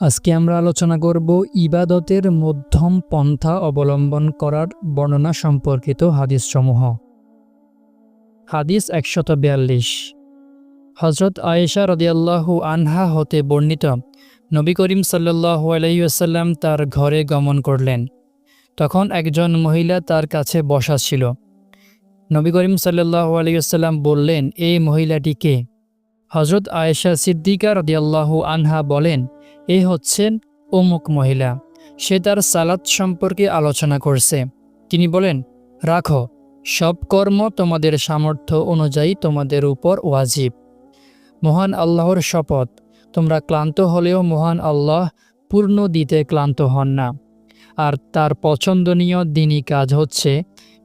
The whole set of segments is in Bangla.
আজকে আমরা আলোচনা করব ইবাদতের মধ্যম পন্থা অবলম্বন করার বর্ণনা সম্পর্কিত হাদিস সমূহ হাদিস একশত বিয়াল্লিশ হজরত আয়েশা রদিয়াল্লাহু আনহা হতে বর্ণিত, নবী করিম সাল্লাহ আলহিউসাল্লাম তার ঘরে গমন করলেন। তখন একজন মহিলা তার কাছে বসা ছিল। নবী করিম সাল্লাহ আলহিউসাল্লাম বললেন, এই মহিলাটি কে? হজরত আয়েশা সিদ্দিকা রদিয়াল্লাহু আনহা বলেন এ হচ্ছেন অমুক মহিলা। সে তার সালাত সম্পর্কে আলোচনা করছে। তিনি বলেন, রাখো, সব কর্ম তোমাদের সামর্থ্য অনুযায়ী তোমাদের উপর ওয়াজিব। মহান আল্লাহর শপথ, তোমরা ক্লান্ত হলেও মহান আল্লাহ পূর্ণ দিতে ক্লান্ত হন না। আর তার পছন্দনীয় দিনই কাজ হচ্ছে,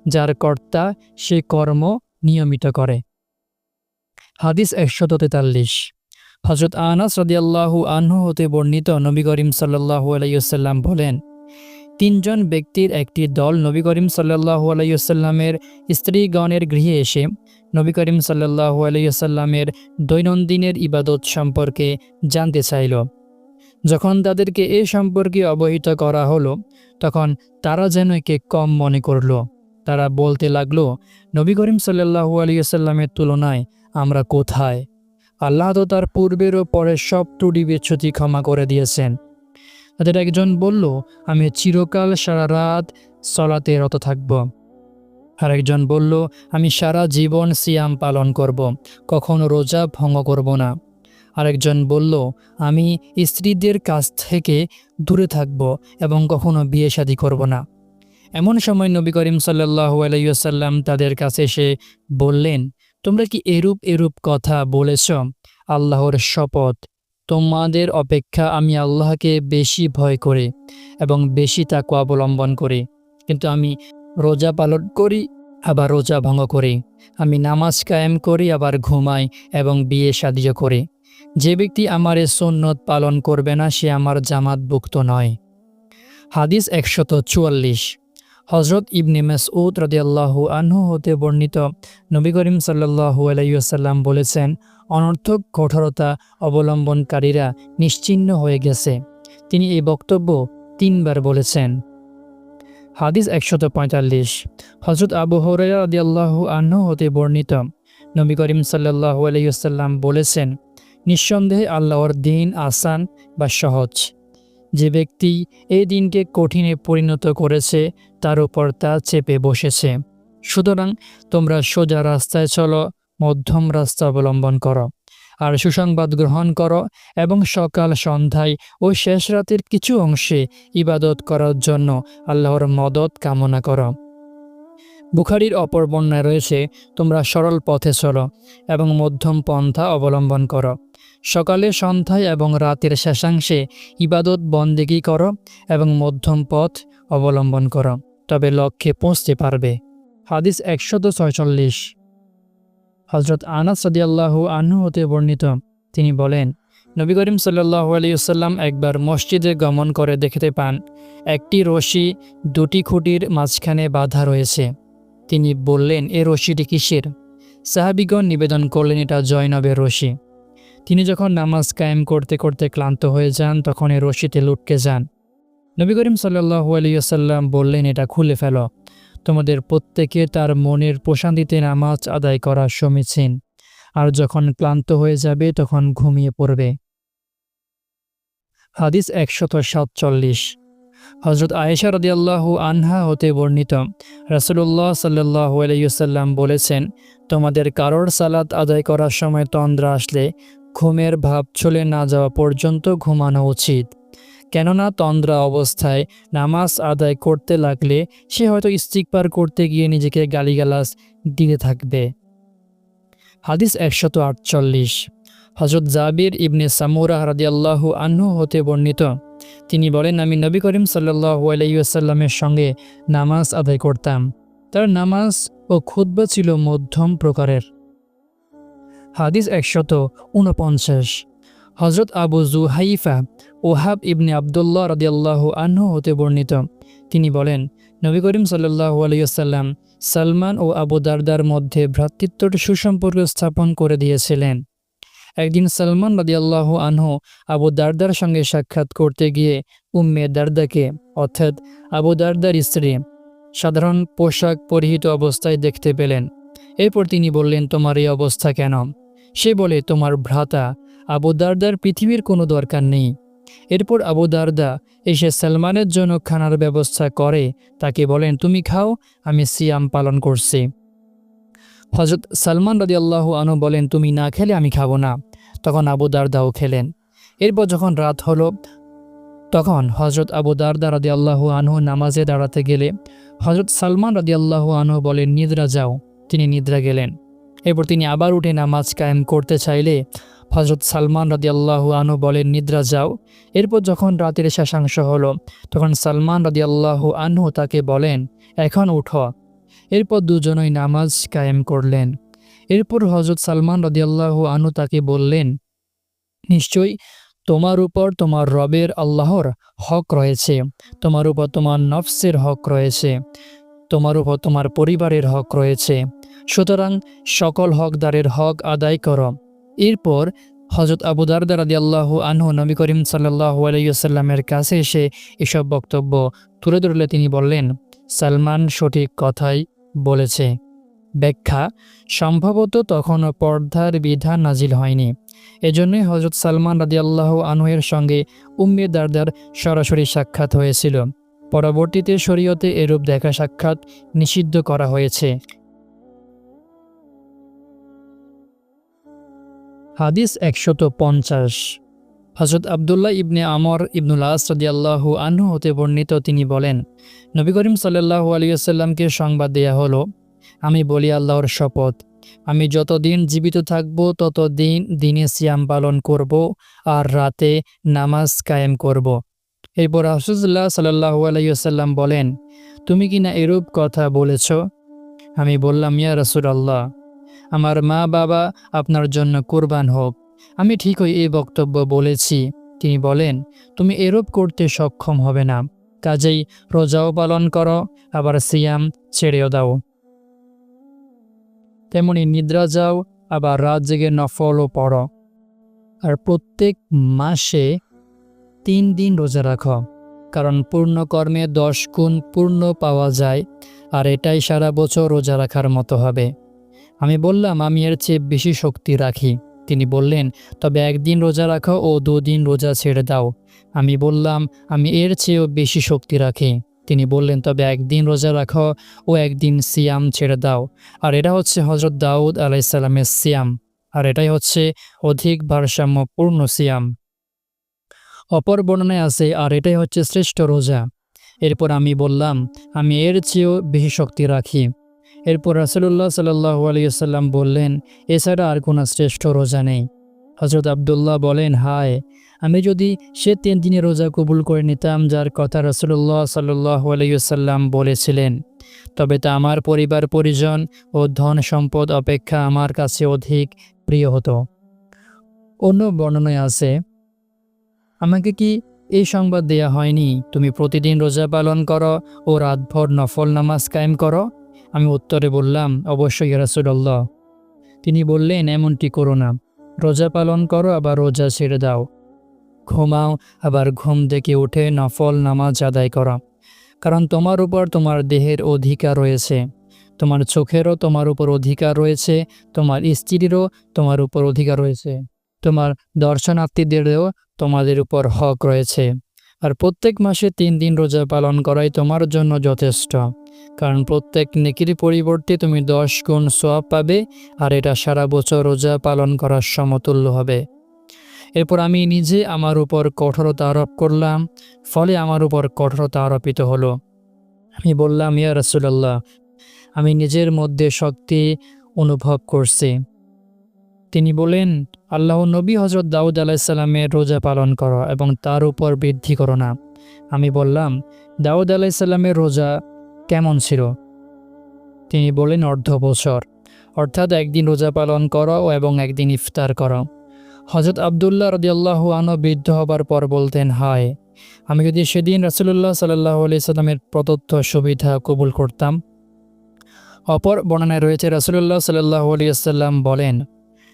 যার কর্তা সে কর্ম নিয়মিত করে। হাদিস একশত তেতাল্লিশ। হজরত আনাস রদিয়াল্লাহু আনহু হতে বর্ণিত নবী করিম সাল্লাহু আলাইসাল্লাম বলেন, তিনজন ব্যক্তির একটি দল নবী করিম সাল্লাহু আলাইসাল্লামের স্ত্রীগণের গৃহে এসে নবী করিম সাল্লাহু আলাইসাল্লামের দৈনন্দিনের ইবাদত সম্পর্কে জানতে চাইল। যখন তাদেরকে এ সম্পর্কে অবহিত করা হলো, তখন তারা যেন একে কম মনে করল। তারা বলতে লাগল, নবী করিম সাল্লাহু আলিয়াল্লামের তুলনায় আমরা কোথায়? আল্লাহ তো তার পূর্বের ও পরের সব ত্রুটি বিচ্ছুতি ক্ষমা করে দিয়েছেন। তাদের একজন বলল, আমি চিরকাল সারা রাত চলাতে রত থাকব। আরেকজন বলল, আমি সারা জীবন সিয়াম পালন করব, কখনো রোজা ভঙ্গ করব না। আরেকজন বলল, আমি স্ত্রীদের কাছ থেকে দূরে থাকব এবং কখনো বিয়ে শাদী করব না। এমন সময় নবী করিম সাল্লাহু আলাইসাল্লাম তাদের কাছে এসে বললেন তোমরা কি এরূপ এরূপ কথা বলেছ? আল্লাহর শপথ। তোমাদের অপেক্ষা আমি আল্লাহকে বেশি ভয় করে এবং বেশি তাকে অবলম্বন করি। কিন্তু আমি রোজা পালন করি, আবার রোজা ভঙ্গ করি। আমি নামাজ কায়েম করি, আবার ঘুমাই এবং বিয়ে সাদিও করি। যে ব্যক্তি আমার এ সন্ন্যত পালন করবে না, সে আমার জামাতভুক্ত নয়। হাদিস একশত চুয়াল্লিশ। হজরত ইবনে মাসউদ রদিয়াল্লাহু আনহু হতে বর্ণিত নবী করিম সাল্লাহু আলাইসাল্লাম বলেছেন, অনর্থক কঠোরতা অবলম্বনকারীরা নিশ্চিহ্ন হয়ে গেছে। তিনি এই বক্তব্য তিনবার বলেছেন। হাদিস একশত পঁয়তাল্লিশ। হজরত আবু হরাইয়া রদিয়াল্লাহু আনহু হতে বর্ণিত নবী করিম সাল্লাহু আলাইসাল্লাম বলেছেন, নিঃসন্দেহে আল্লাহর দিন আসান বা সহজ। যে ব্যক্তি এই দিনকে কঠিনে পরিণত করেছে, তার উপর তা চেপে বসেছে। সুতরাং তোমরা সোজা রাস্তায় চলো, মধ্যম রাস্তা অবলম্বন করো, আর সুসংবাদ গ্রহণ করো, এবং সকাল সন্ধ্যায় ও শেষ রাতের কিছু অংশে ইবাদত করার জন্য আল্লাহর মদত কামনা করো। বুখারির অপর বন্যায় রয়েছে, তোমরা সরল পথে চলো এবং মধ্যম পন্থা অবলম্বন করো। সকালে সন্ধ্যায় এবং রাতের শেষাংশে ইবাদত বন্দেগি করো এবং মধ্যম পথ অবলম্বন করো, তবে লক্ষ্যে পৌঁছতে পারবে। হাদিস একশত ছয়চল্লিশ। হজরত আনাস সদিয়াল্লাহু আনহু হতে বর্ণিত, তিনি বলেন, নবী করিম সাল্লাহ আলিয়াল্লাম একবার মসজিদে গমন করে দেখতে পান, একটি রশি দুটি খুঁটির মাঝখানে বাধা রয়েছে। তিনি বললেন, এ রশিটি কিসের? সাহাবিগণ নিবেদন করলেন, এটা জয়নবের রশি। তিনি যখন নামাজ কায়েম করতে করতে ক্লান্ত হয়ে যান, তখন এ রশিতে লুটকে যান। নবী করিম সাল্লাহু আলিয়াল্লাম বললেন, এটা খুলে ফেল। তোমাদের প্রত্যেকে তার মনের প্রশান্তিতে নামাজ আদায় করা সমীচীন। আর যখন ক্লান্ত হয়ে যাবে, তখন ঘুমিয়ে পড়বে। হাদিস একশত সাতচল্লিশ। হজরত আয়েশা রদিয়াল্লাহু আনহা হতে বর্ণিত। রাসুল্লাহ সাল্লাহু আলাইসাল্লাম বলেছেন, তোমাদের কারোর সালাত আদায় করার সময় তন্দ্রা আসলে ঘুমের ভাব চলে না যাওয়া পর্যন্ত ঘুমানো উচিত। কেননা তন্দ্রা অবস্থায় নামাজ আদায় করতে লাগলে সে হয়তো ইস্তিকবার করতে গিয়ে নিজেকে গালিগালাজ দিতে থাকবে। হাদিস একশত আটচল্লিশ। হজরত জাবির ইবনে সামুরা রাদিয়াল্লাহু আনহু হতে বর্ণিত তিনি বলেন, আমি নবী করিম আলাইসাল্লামের সঙ্গে নামাজ আদায় করতাম। তার নামাজ ও খুদ্া ছিল মধ্যম প্রকারের। হাদিস একশত উনপঞ্চাশ। হজরত আবু জুহাইফা ওহাব ইবনে আবদুল্লাহ রদিয়াল্লাহু আনহু হতে বর্ণিত। তিনি বলেন, নবী করিম সাল্লাহু আলাইসাল্লাম সালমান ও আবু দারদার মধ্যে ভ্রাতৃত্বর সুসম্পর্ক স্থাপন করে দিয়েছিলেন। একদিন সালমান রাদিয়াল্লাহু আনহু আবু দারদার সঙ্গে সাক্ষাৎ করতে গিয়ে উম্মে দারদাকে, অর্থাৎ আবু দারদার স্ত্রী, সাধারণ পোশাক পরিহিত অবস্থায় দেখতে পেলেন। এরপর তিনি বললেন, তোমার এই অবস্থা কেন? সে বলে, তোমার ভ্রাতা আবু দারদার পৃথিবীর কোনো দরকার নেই। এরপর আবু দারদা এসে সালমানের জন্য খানার ব্যবস্থা করে, তাকে বলেন, তুমি খাও, আমি সিয়াম পালন করছি। হজরত সালমান রদি আল্লাহ আনু বলেন, তুমি না খেলে আমি খাব না। তখন আবু দারদাও খেলেন। এরপর যখন রাত হলো, তখন হজরত আবু দারদা রদি আল্লাহ আনহু নামাজে দাঁড়াতে গেলে হজরত সালমান রদি আল্লাহ আনহু বলেন, নিদ্রা যাও। তিনি নিদ্রা গেলেন। এরপর তিনি আবার উঠে নামাজ কায়েম করতে চাইলে হজরত সালমান রদি আল্লাহ আনহু বলেন, নিদ্রা যাও। এরপর যখন রাতের শেষাংশ হলো, তখন সালমান রদি আল্লাহ আনহু তাকে বলেন, এখন উঠো। এরপর দুজনই নামাজ কায়েম করলেন। এরপর হজরত সালমান রদিয়াল্লাহু আনু তাকে বললেন, নিশ্চয়ই তোমার উপর তোমার রবের আল্লাহর হক রয়েছে, তোমার উপর তোমার নফসের হক রয়েছে, তোমার উপর তোমার পরিবারের হক রয়েছে। সুতরাং সকল হকদারের হক আদায় করো। এরপর হজরত আবু দারদা রাদি আল্লাহ আনহু নবী করিম সাল্লাহ আলাইসাল্লামের কাছে এসে এসব বক্তব্য তুলে ধরলে তিনি বললেন, সালমান সঠিক কথাই বলেছে। ব্যাখ্যা, সম্ভবত তখনও পর্দার বিধান নাজিল হয়নি। এজন্যই হজরত সালমান রাদিয়াল্লাহ আনহের সঙ্গে উম্মে দারদার সরাসরি সাক্ষাৎ হয়েছিল। পরবর্তীতে শরীয়তে এরূপ দেখা সাক্ষাৎ নিষিদ্ধ করা হয়েছে। হাদিস একশত পঞ্চাশ। হজরত আবদুল্লাহ ইবনে আমর ইবনুল আস রদিয়াল্লাহু আনহু হতে বর্ণিত তিনি বলেন, নবী করিম সাল্লাহু আলিয়াল্লামকে সংবাদ দেয়া হলো, আমি বলি আল্লাহর শপথ। আমি যতদিন জীবিত থাকব, ততদিন দিনে সিয়াম পালন করব আর রাতে নামাজ কায়েম করব। এরপর হাসুজুল্লাহ সাল্লাহু আলাইসাল্লাম বলেন, তুমি কি না এরূপ কথা বলেছ? আমি বললাম, ইয়া রসুল আল্লাহ আমার মা বাবা আপনার জন্য কোরবান হোক। আমি ঠিকই এই বক্তব্য বলেছি। তিনি বলেন, তুমি এরূপ করতে সক্ষম হবে না। কাজেই রোজাও পালন করো, আবার সিয়াম ছেড়েও দাও। তেমনি নিদ্রা যাও, আবার রাত জেগে নফলও পড়ো। আর প্রত্যেক মাসে তিন দিন রোজা রাখো, কারণ পূর্ণ কর্মে দশ গুণ পূর্ণ পাওয়া যায়, আর এটাই সারা বছর রোজা রাখার মতো হবে। আমি বললাম, আমি এর চেয়ে বেশি শক্তি রাখি। তিনি বললেন, তবে একদিন রোজা রাখো ও দুদিন রোজা ছেড়ে দাও। আমি বললাম, আমি এর চেয়েও বেশি শক্তি রাখি। তিনি বললেন, তবে একদিন রোজা রাখো ও একদিন সিয়াম ছেড়ে দাও। আর এটা হচ্ছে হজরত দাউদ আলাইসাল্লামের সিয়াম। আর এটাই হচ্ছে অধিক ভারসাম্যপূর্ণ সিয়াম। অপর বর্ণনায় আছে, আর এটাই হচ্ছে শ্রেষ্ঠ রোজা। এরপর আমি বললাম, আমি এর চেয়েও বেশি শক্তি রাখি। এরপর রাসুল্লাহ সাল্লাহ আলিয়াল্লাম বললেন, এছাড়া আর কোনো শ্রেষ্ঠ রোজা নেই। হজরত আবদুল্লাহ বলেন, হায়, আমি যদি সে তিন দিনের রোজা কবুল করে নিতাম যার কথা রসুল্লাহ সাল্লাহ আলাইসাল্লাম বলেছিলেন, তবে তা আমার পরিবার, পরিজন ও ধন সম্পদ অপেক্ষা আমার কাছে অধিক প্রিয় হতো। অন্য বর্ণনায় আছে, আমাকে কি এই সংবাদ দেয়া হয়নি? তুমি প্রতিদিন রোজা পালন করো ও রাতভর নফল নামাজ কায়েম করো? আমি উত্তরে বললাম, অবশ্যই রাসুল্লাহ তিনি বললেন, এমনটি করো না। রোজা পালন করো, আবার রোজা ছেড়ে দাও। ঘুমাও, আবার ঘুম থেকে উঠে নফল নামাজ আদায় করা। কারণ তোমার উপর তোমার দেহের অধিকার রয়েছে। তোমার চোখেরও তোমার উপর অধিকার রয়েছে। তোমার স্ত্রীরও তোমার উপর অধিকার রয়েছে। তোমার দর্শনার্থীদেরও তোমাদের উপর হক রয়েছে। আর প্রত্যেক মাসে তিন দিন রোজা পালন করাই তোমার জন্য যথেষ্ট। কারণ প্রত্যেক নেকির পরিবর্তে তুমি দশ গুণ সোয়াব পাবে আর এটা সারা বছর রোজা পালন করার সমতুল্য হবে। এরপর আমি নিজে আমার উপর কঠোরতা আরোপ করলাম, ফলে আমার উপর কঠোরতা আরোপিত হলো। আমি বললাম, ইয়া রসুল্লাহ আমি নিজের মধ্যে শক্তি অনুভব করছি। তিনি বলেন, আল্লাহ নবী হজরত দাউদ আলাইসাল্লামের রোজা পালন করো এবং তার উপর বৃদ্ধি করো না। আমি বললাম, দাউদ আলাইসাল্লামের রোজা কেমন ছিল? তিনি বলেন অর্ধ বছর। অর্থাৎ একদিন রোজা পালন করো এবং একদিন ইফতার করো। হজরত আবদুল্লাহ রদিয়াল্লাহ আনো বৃদ্ধ হবার পর বলতেন, হায়, আমি যদি সেদিন রাসুলুল্লাহ সাল্লাহ আলি সাল্লামের প্রদত্ত সুবিধা কবুল করতাম? অপর বর্ণনায় রয়েছে, রাসুলুল্লাহ সাল্লাহ আলিয়াল্লাম বলেন,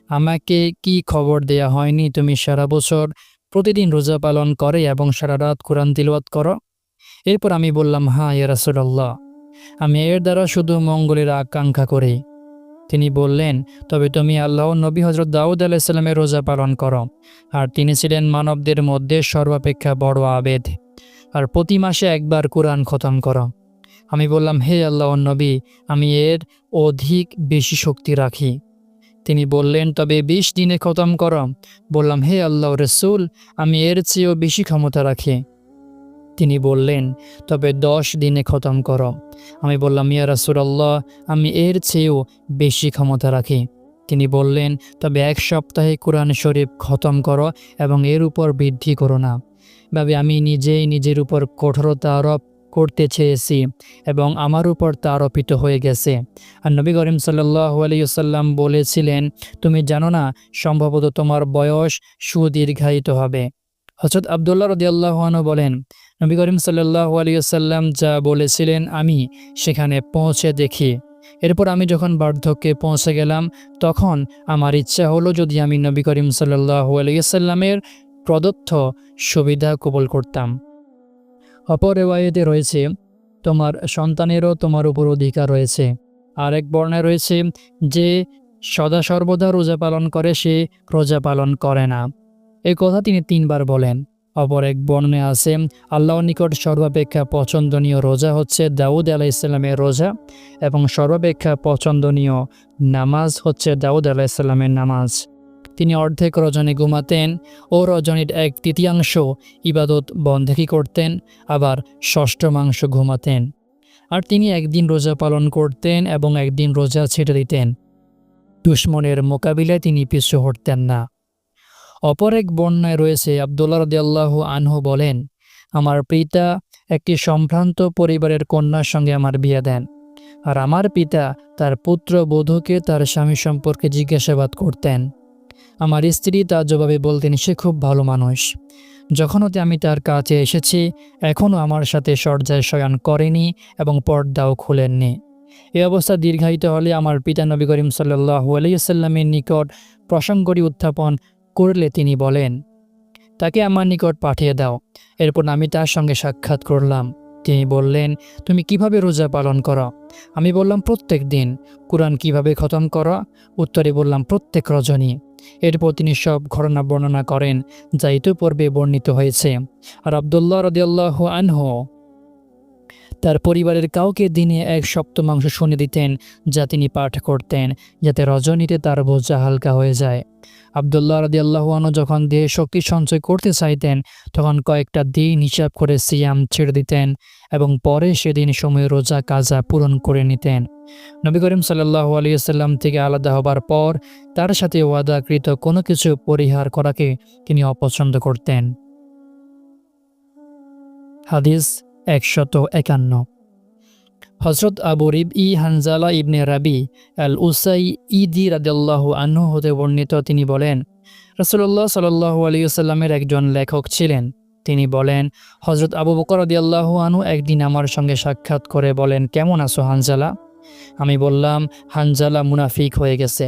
আমাকে কি খবর দেয়া হয়নি? তুমি সারা বছর প্রতিদিন রোজা পালন করে এবং সারা রাত কোরআন তিলওয়াত করো? এরপর আমি বললাম হ্যাঁ ইয়া রাসূলুল্লাহ। আমি এর দ্বারা শুধু মঙ্গলের আকাঙ্ক্ষা করি। তিনি বললেন, তবে তুমি আল্লাহ নবী হজরত দাউদ আলাইসাল্লামের রোজা পালন করো। আর তিনি ছিলেন মানবদের মধ্যে সর্বাপেক্ষা বড় আবেদ। আর প্রতি মাসে একবার কোরআন খতম করো। আমি বললাম, হে আল্লাহ নবী, আমি এর অধিক বেশি শক্তি রাখি। তিনি বললেন, তবে বিশ দিনে খতম করো। বললাম, হে আল্লাহ রসুল, আমি এর চেয়েও বেশি ক্ষমতা রাখি। তিনি বললেন, তবে দশ দিনে খতম করো। আমি বললাম, ইয়া রাসূলুল্লাহ, আমি এর চেয়েও বেশি ক্ষমতা রাখি। তিনি বললেন, তবে এক সপ্তাহে কোরআন শরীফ খতম করো এবং এর উপর বৃদ্ধি করো না। ভাবে, আমি নিজেই নিজের উপর কঠোরতা আরোপ করতে চেয়েছি এবং আমার উপর তা আরোপিত হয়ে গেছে। আর নবী করিম সাল্লাহ আলাইসাল্লাম বলেছিলেন, তুমি জানো না, সম্ভবত তোমার বয়স সুদীর্ঘায়িত হবে। হজরত আবদুল্লাহ রদিয়াল্লাহানু বলেন নবী করিম সাল্লাহ আলিয়াল্লাম যা বলেছিলেন আমি সেখানে পৌঁছে দেখি। এরপর আমি যখন বার্ধক্যে পৌঁছে গেলাম, তখন আমার ইচ্ছা হলো যদি আমি নবী করিম সাল্লাহ আলিয়াল্লামের প্রদত্ত সুবিধা কবল করতাম। অপর রেওয়ায়েতে রয়েছে, তোমার সন্তানেরও তোমার উপর অধিকার রয়েছে। আরেক বর্ণায় রয়েছে যে, সদা সর্বদা রোজা পালন করে, সে রোজা পালন করে না। এই কথা তিনি তিনবার বলেন। অপর এক বর্ণে আছে আল্লাহর নিকট সর্বাপেক্ষা পছন্দনীয় রোজা হচ্ছে দাউদ আলাহ ইসলামের রোজা এবং সর্বাপেক্ষা পছন্দনীয় নামাজ হচ্ছে দাউদ আলাহ ইসলামের নামাজ। তিনি অর্ধেক রজনী ঘুমাতেন ও রজনীর এক তৃতীয়াংশ ইবাদত বন্ধকি করতেন, আবার ষষ্ঠমাংশ ঘুমাতেন। আর তিনি একদিন রোজা পালন করতেন এবং একদিন রোজা ছেড়ে দিতেন। দুশ্মনের মোকাবিলায় তিনি পিছু হটতেন না। অপর এক বন্যায় রয়েছে আবদুল্লাহ রদিয়াল্লাহু আনহু বলেন, আমার পিতা একটি সম্ভ্রান্ত পরিবারের কন্যার সঙ্গে আমার বিয়ে দেন, আর আমার পিতা তার পুত্র বধূকে তার স্বামী সম্পর্কে জিজ্ঞাসাবাদ করতেন। আমার স্ত্রী তার জবাবে বলতেন, সে খুব ভালো মানুষ। যখন আমি তার কাছে এসেছি এখনও আমার সাথে সর্যায় শয়ন করেনি এবং পর্দাও খুলেননি। এ অবস্থা দীর্ঘায়িত হলে আমার পিতা নবী করিম সাল্লাহ আলাইসাল্লামের নিকট প্রসঙ্গটি উত্থাপন করলে তিনি বলেন, তাকে আমার নিকট পাঠিয়ে দাও। এরপর আমি তার সঙ্গে সাক্ষাৎ করলাম। তিনি বললেন, তুমি কীভাবে রোজা পালন করো? আমি বললাম, প্রত্যেক দিন। কোরআন কীভাবে খতম করো? উত্তরে বললাম, প্রত্যেক রজনী। এরপর তিনি সব ঘটনা বর্ণনা করেন, যা ইতিপূর্বে বর্ণিত হয়েছে। আর আবদুল্লাহ রদিয়াল্লাহ আনহ তার পরিবারের কাউকে দিনে এক সপ্তমাংশ শুনে দিতেন যা তিনি পাঠ করতেন, যাতে রজনীতে তার বোঝা হালকা হয়ে যায়। আবদুল্লাহ রাদি আল্লাহানু যখন দেহে শক্তি সঞ্চয় করতে চাইতেন, তখন কয়েকটা দিন হিসাব করে সিয়াম ছেড়ে দিতেন এবং পরে সেদিন সময় রোজা কাজা পূরণ করে নিতেন। নবী করিম সাল্লাহ আলিয়াল্লাম থেকে আলাদা হবার পর তার সাথে ওয়াদাকৃত কোনো কিছু পরিহার করাকে তিনি অপছন্দ করতেন। হাদিস একশত একান্ন। হজরত আবু রিব ই হানজালা ইবনে রাবি আল উসাই ইদি রাদিল্লাহ আনহু হতে বর্ণিত, তিনি বলেন রসুল্লাহ সাল্লাহ আলিয়াল্লামের একজন লেখক ছিলেন। তিনি বলেন হজরত আবু বকর রদিয়াল্লাহ আনহু একদিন আমার সঙ্গে সাক্ষাৎ করে বলেন, কেমন আছো হানজালা? আমি বললাম, হানজালা মুনাফিক হয়ে গেছে।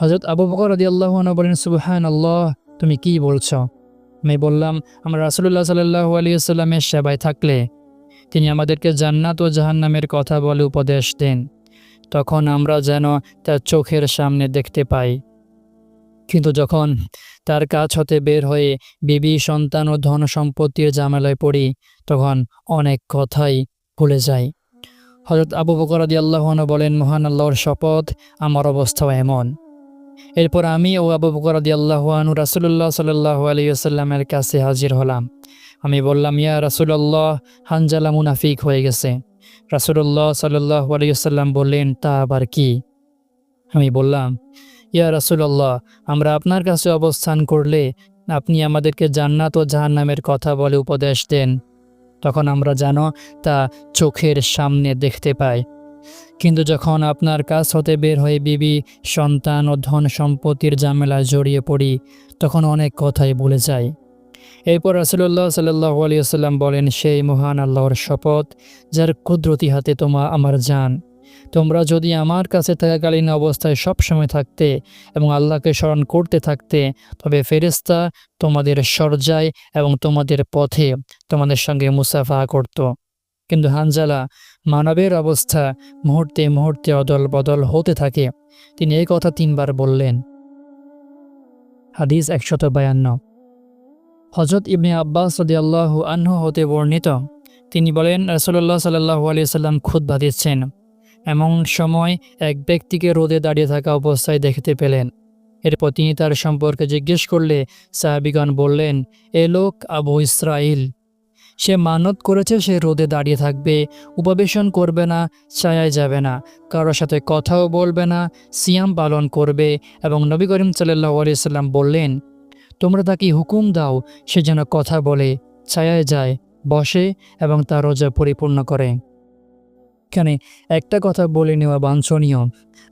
হজরত আবু বকর রদিয়াল্লাহ আনহু বলেন সুবহান আল্লাহ তুমি কি বলছো? আমি বললাম, আমরা রাসুল্লাহ সাল্লাহ আলিয়াল্লামের সেবায় থাকলে তিনি আমাদেরকে জান্নাত ও জাহান্নামের কথা বলে উপদেশ দেন। তখন আমরা যেন তার চোখের সামনে দেখতে পাই। কিন্তু যখন তার কাছ হতে বের হয়ে বিবি, সন্তান ও ধন সম্পত্তির জামেলায় পড়ি, তখন অনেক কথাই ভুলে যাই। হজরত আবু বকরাদি আল্লাহন বলেন, মহান আল্লাহর শপথ, আমার অবস্থাও এমন। এরপর আমি ও আবু বকরাদি আল্লাহানু রাসুল্লাহ সাল্লাহ আলিয়াল্লামের কাছে হাজির হলাম। আমি বললাম, ইয়া রাসুল্লাহ হানজালা মুনাফিক হয়ে গেছে। রাসুল্লাহ সাল্লাহ আলিয়াল্লাম বললেন, তা আবার কি? আমি বললাম, ইয়া রাসুল্লাহ আমরা আপনার কাছে অবস্থান করলে আপনি আমাদেরকে জান্নাত ও জাহান্নামের কথা বলে উপদেশ দেন। তখন আমরা যেন তা চোখের সামনে দেখতে পাই। কিন্তু যখন আপনার কাজ হতে বের হয়ে বিবি, সন্তান ও ধন সম্পত্তির জামেলায় জড়িয়ে পড়ি, তখন অনেক কথাই বলে যায় এরপর রাসুল্লাহ সাল্লাহ বলেন, সেই মহান আল্লাহর শপথ, যার কুদরতি হাতে তোমা, আমার জান। তোমরা যদি আমার কাছে থাকাকালীন অবস্থায় সবসময় থাকতে এবং আল্লাহকে স্মরণ করতে থাকতে, তবে ফেরেস্তা তোমাদের সরজায় এবং তোমাদের পথে তোমাদের সঙ্গে মুসাফা করত। কিন্তু হানজালা মানবের অবস্থা মুহূর্তে মুহূর্তে অদল বদল হতে থাকে। তিনি এই কথা তিনবার বললেন। হাদিস একশত বায়ান্ন। হজরত ইবনে আব্বাস সদিয়াল্লাহু আনহু হতে বর্ণিত, তিনি বলেন রসল্লাহ সাল্লাহু আলিয়া সাল্লাম খুদ্া দিচ্ছেন এমন সময় এক ব্যক্তিকে রোদে দাঁড়িয়ে থাকা অবস্থায় দেখতে পেলেন। এরপর তিনি তার সম্পর্কে জিজ্ঞেস করলে সাহাবিগণ বললেন, এ লোক আবু ইসরাইল সে মানত করেছে, সে রোদে দাঁড়িয়ে থাকবে। উপবেশন করবে না, ছায়ায় যাবে না। কারোর সাথে কথাও বলবে না, সিয়াম পালন করবে এবং নবী করিম সাল্লাহ আলিয়াল্লাম বললেন, তোমরা তাকে হুকুম দাও, সে যেন কথা বলে, ছায়ায় যায়, বসে এবং তার রোজা পরিপূর্ণ করে। এখানে একটা কথা বলে নেওয়া বাঞ্ছনীয়।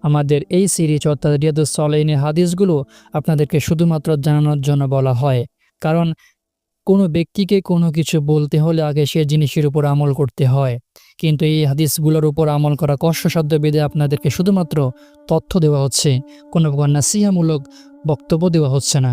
আমাদের এই সিরিজ অর্থাৎ রিয়াদুস সলাইনের হাদিসগুলো আপনাদেরকে শুধুমাত্র জানানোর জন্য বলা হয়। কারণ কোনো ব্যক্তিকে কোনো কিছু বলতে হলে আগে সে জিনিসের উপর আমল করতে হয়। কিন্তু এই হাদিসগুলোর উপর আমল করা কষ্টসাধ্য বেদে আপনাদেরকে শুধুমাত্র তথ্য দেওয়া হচ্ছে কোনো নাসিহামূলক বক্তব্য দেওয়া হচ্ছে না।